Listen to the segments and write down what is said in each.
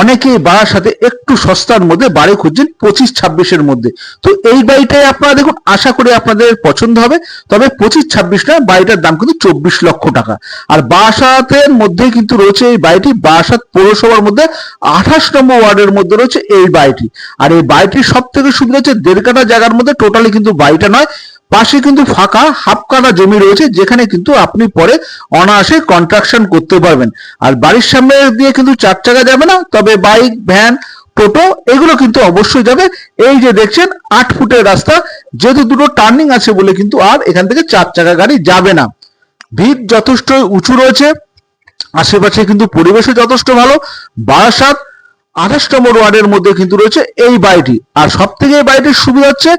অনেকেই বাড়ার সাথে একটু সস্তার মধ্যে বাড়ি খুঁজছেন পঁচিশ, ছাব্বিশের মধ্যে। তো এই বাড়িটাই আপনারা দেখুন, আশা করি আপনাদের পছন্দ হবে। তবে পঁচিশ, ছাব্বিশ নয়, বাড়িটার দাম কিন্তু চব্বিশ লক্ষ টাকা। আর বাসাতের মধ্যে কিন্তু রয়েছে এই বাড়িটি বাসাত পৌরসভার মধ্যে আঠাশ নম্বর ওয়ার্ডের মধ্যে রয়েছে এই বাড়িটি। আর এই বাড়িটির সব থেকে সুবিধা হচ্ছে দেড় কাটা জায়গার মধ্যে টোটালি কিন্তু বাড়িটা নয় পাশে কিন্তু ফাঁকা হাফ কাটা জমি রয়েছে, যেখানে কিন্তু আপনি পরে অনায়াসে কন্ট্রাকশন করতে পারবেন। আর বাড়ির সামনে দিয়ে কিন্তু চার চাকা যাবে না, তবে বাইক ভ্যান টোটো এগুলো কিন্তু অবশ্যই যাবে। এই যে দেখছেন, আট ফুটের রাস্তা, যেহেতু দুটো টার্নিং আছে বলে কিন্তু আর এখান থেকে চার চাকা গাড়ি যাবে না। ভিড় যথেষ্ট উঁচু রয়েছে, আশেপাশে কিন্তু পরিবেশও যথেষ্ট ভালো। বারাসাত আঠাশ নম্বর ওয়ার্ডের মধ্যে কিন্তু রয়েছে এই বাড়িটি। আর সব থেকে এই বাড়িটির সুবিধা হচ্ছে,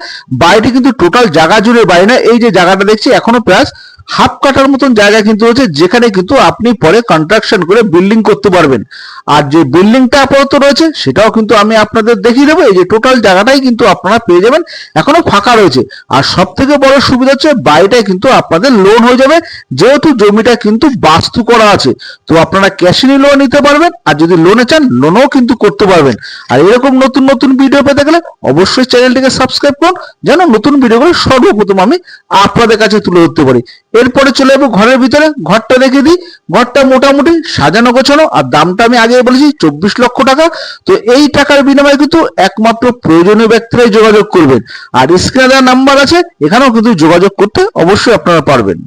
বাড়িটি কিন্তু টোটাল জায়গা জুড়ে বাড়ি না, এই যে জায়গাটা দেখছি এখনও প্রায় হাফ কাটার মতন জায়গা কিন্তু রয়েছে, যেখানে কিন্তু আপনি পরে কনস্ট্রাকশন করে বিল্ডিং করতে পারবেন। আর যে বিল্ডিংটা আপাতত রয়েছে, সেটাও কিন্তু আমি আপনাদের দেখিয়ে দেবো। এই যে টোটাল জায়গাটাই কিন্তু আপনারা পেয়ে যাবেন, এখনও ফাঁকা রয়েছে। আর সব থেকে বড় সুবিধা হচ্ছে, বাড়িটাই কিন্তু আপনাদের লোন হয়ে যাবে। যেহেতু জমিটা কিন্তু বাস্তু করা আছে, তো আপনারা ক্যাশে লোন নিতে পারবেন, আর যদি লোনে চান লোনও কিন্তু করতে পারবেন। আর এরকম নতুন নতুন ভিডিও পেতে গেলে অবশ্যই চ্যানেলটিকে সাবস্ক্রাইব করুন, যেন নতুন ভিডিওগুলো সর্বপ্রথম আমি আপনাদের কাছে তুলে ধরতে পারি। এরপরে চলে যাব ঘরের ভিতরে। ঘরটা রেখে দিই। ঘরটা মোটামুটি সাজানো গোছানো, আর দামটা আমি আগে বলেছি, চব্বিশ লক্ষ টাকা। তো এই টাকার বিনিময়ে কিন্তু একমাত্র প্রয়োজনীয় ব্যক্তিরাই যোগাযোগ করবেন। আর স্ক্রিনে দেওয়া নাম্বার আছে, এখানেও কিন্তু যোগাযোগ করতে অবশ্যই আপনারা পারবেন।